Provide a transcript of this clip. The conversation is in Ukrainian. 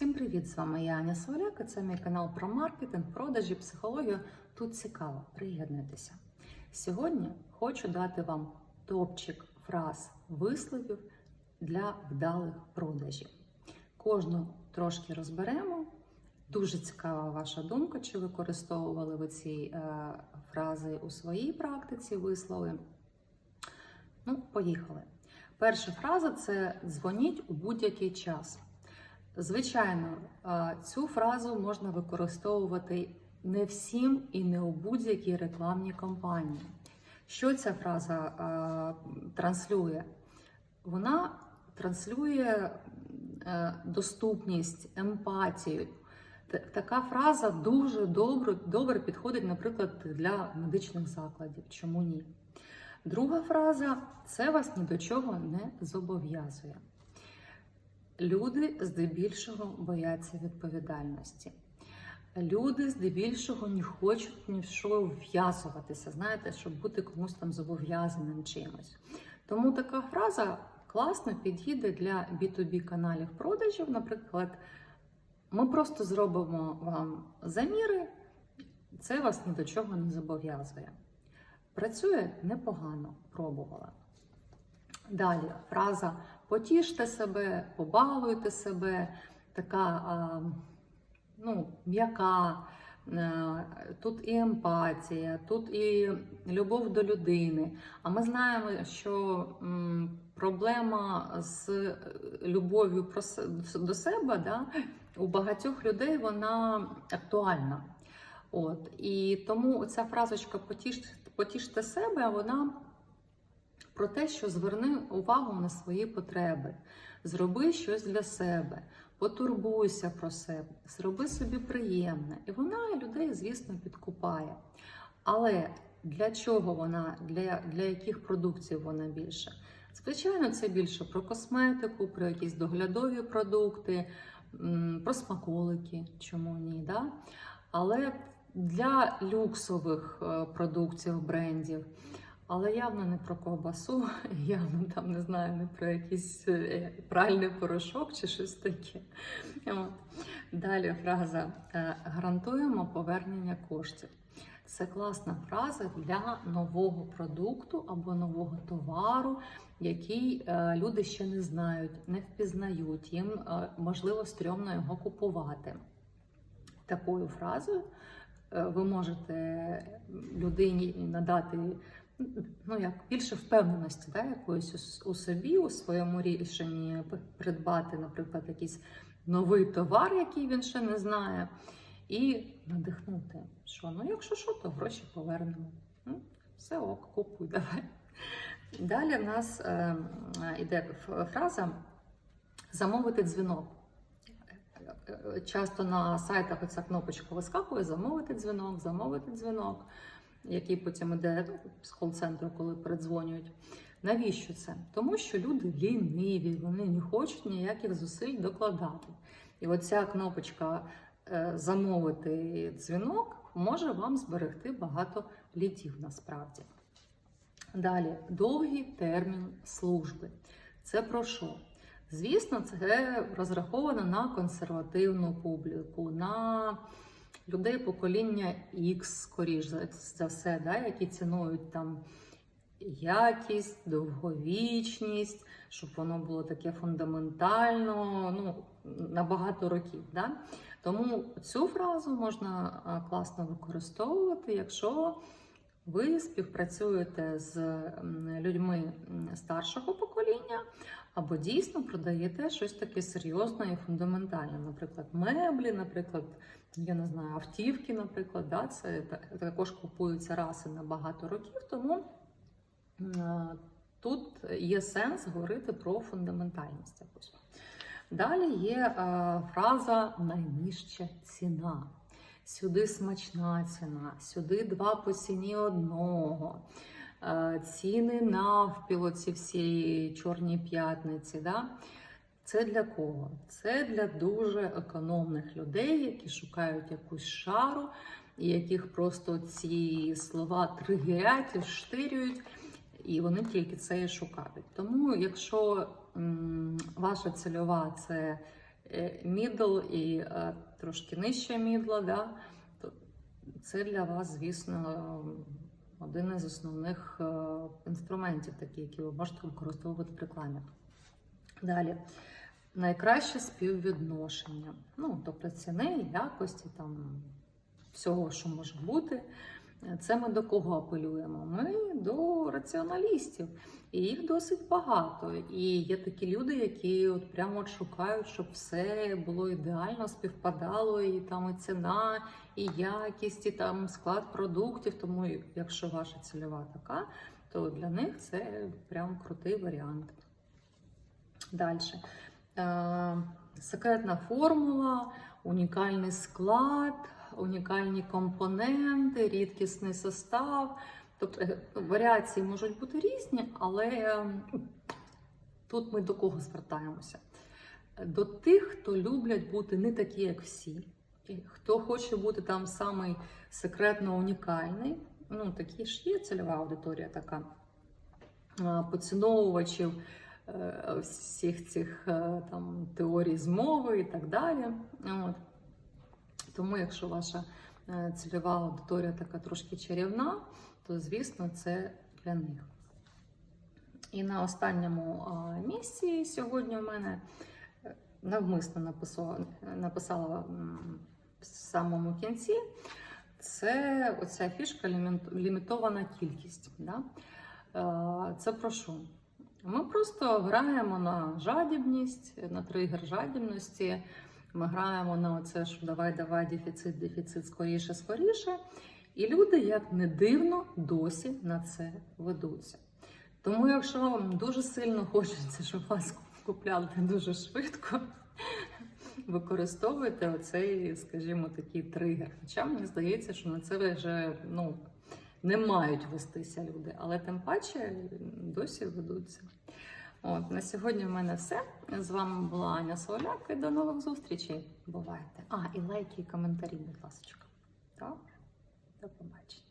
Всім привіт! З вами я Аня Соляк. і Це мій канал про маркетинг, продажі, психологію. Тут цікаво, приєднуйтеся. Сьогодні хочу дати вам топчик фраз висловів для вдалих продажів. Кожну трошки розберемо. Дуже цікава ваша думка, чи використовували ви ці е, фрази у своїй практиці, вислови. Ну, поїхали. Перша фраза це дзвоніть у будь-який час. Звичайно, е, цю фразу можна використовувати не всім і не у будь-якій рекламній кампанії. Що ця фраза е, транслює? Вона транслює е, доступність, емпатію. Така фраза дуже добре, добре підходить, наприклад, для медичних закладів. Чому ні? Друга фраза це вас ні до чого не зобов'язує. Люди здебільшого бояться відповідальності. Люди здебільшого не хочуть ні в що вв'язуватися, знаєте, щоб бути комусь там зобов'язаним чимось. Тому така фраза класно підійде для B2B каналів продажів. Наприклад, ми просто зробимо вам заміри, це вас ні до чого не зобов'язує. Працює непогано, пробувала. Далі фраза потіште себе, побалуйте себе, така ну, м'яка. Е, Тут і емпатія, тут і любов до людини. А ми знаємо, що проблема з любов'ю до себе да, у багатьох людей вона актуальна. От, і тому ця фразочка потіште, потіште себе, вона про те, що зверни увагу на свої потреби, зроби щось для себе, потурбуйся про себе, зроби собі приємне. І вона людей, звісно, підкупає. Але для чого вона, для, для яких продуктів вона більше? Звичайно, це більше про косметику, про якісь доглядові продукти, про смаколики, чому ні. Да? Але для люксових е, продуктів, брендів. Але явно не про ковбасу, явно там не знаю, не про якийсь е, пральний порошок чи щось таке. Далі фраза е, гарантуємо повернення коштів. Це класна фраза для нового продукту або нового товару, який е, люди ще не знають, не впізнають. Їм можливо стрьомно його купувати. Такою фразою ви можете людині надати ну, як більше впевненості, да, якоїсь у- собі, у своєму рішенні придбати, наприклад, якийсь новий товар, який він ще не знає, і надихнути, що ну, якщо що, то гроші повернемо. Ну, все ок, купуй, давай. Далі в нас е, йде фраза замовити дзвінок. Часто на сайтах оця кнопочка вискакує замовити дзвінок, замовити дзвінок, який потім іде з кол-центру, коли передзвонюють. Навіщо це? Тому що люди ліниві, вони не хочуть ніяких зусиль докладати. І оця кнопочка е, замовити дзвінок може вам зберегти багато літів насправді. Далі довгий термін служби. Це про що? Звісно, це розраховано на консервативну публіку, на людей покоління X, скоріш за, все, да, які цінують там якість, довговічність, щоб воно було таке фундаментально, ну, на багато років. Да? Тому цю фразу можна класно використовувати, якщо ви співпрацюєте з людьми старшого покоління, або дійсно продаєте щось таке серйозне і фундаментальне, наприклад, меблі, наприклад, я не знаю, автівки, наприклад, да, це також купуються раз і на багато років, тому е, тут є сенс говорити про фундаментальність. Далі є е, фраза найнижча ціна. Сюди смачна ціна, сюди два по ціні одного. Е, Ціни навпіл, ці всі чорні п'ятниці. Да? Це для кого? Це для дуже економних людей, які шукають якусь шару, і яких просто ці слова тригерять, вштирюють, і вони тільки це і шукають. Тому, якщо ваша цільова це е, мідл і е, трошки нижче мідла, да, то це для вас, звісно, один із основних е, інструментів, такі, які ви можете використовувати в рекламі. Далі. Найкраще співвідношення. Ну, тобто ціни, якості, там, всього, що може бути. Це ми до кого апелюємо? Ми до раціоналістів. І їх досить багато. І є такі люди, які от прямо от шукають, щоб все було ідеально, співпадало, і там і ціна, і якість, і там склад продуктів. Тому, якщо ваша цільова така, то для них це прям крутий варіант. Далі. Е, секретна формула, унікальний склад, унікальні компоненти, рідкісний состав. Тобто е, варіації можуть бути різні, але е, тут ми до кого звертаємося? До тих, хто люблять бути не такі, як всі, хто хоче бути там самий секретно унікальний. Ну, такі ж є цільова аудиторія така е, поціновувачів е, всіх цих там теорій змови і так далі. От. Тому, якщо ваша е, цільова аудиторія така трошки чарівна, то звісно це для них. І на останньому місці сьогодні у мене е, навмисно написала, написала в самому кінці. Це оця фішка лімітована кількість. Да? Е, Це про що? Ми просто граємо на жадібність, на тригер жадібності. Ми граємо на оце, що давай, давай, дефіцит, дефіцит, скоріше, скоріше. І люди, як не дивно, досі на це ведуться. Тому, якщо вам дуже сильно хочеться, щоб вас купляли дуже швидко, використовуйте оцей, скажімо, такий тригер. Хоча мені здається, що на це вже ну, не мають вестися люди, але тим паче досі ведуться. От, на сьогодні в мене все. З вами була Аня Соляк і до нових зустрічей. Бувайте. А, і лайки, і коментарі, будь ласка. Так? До побачення.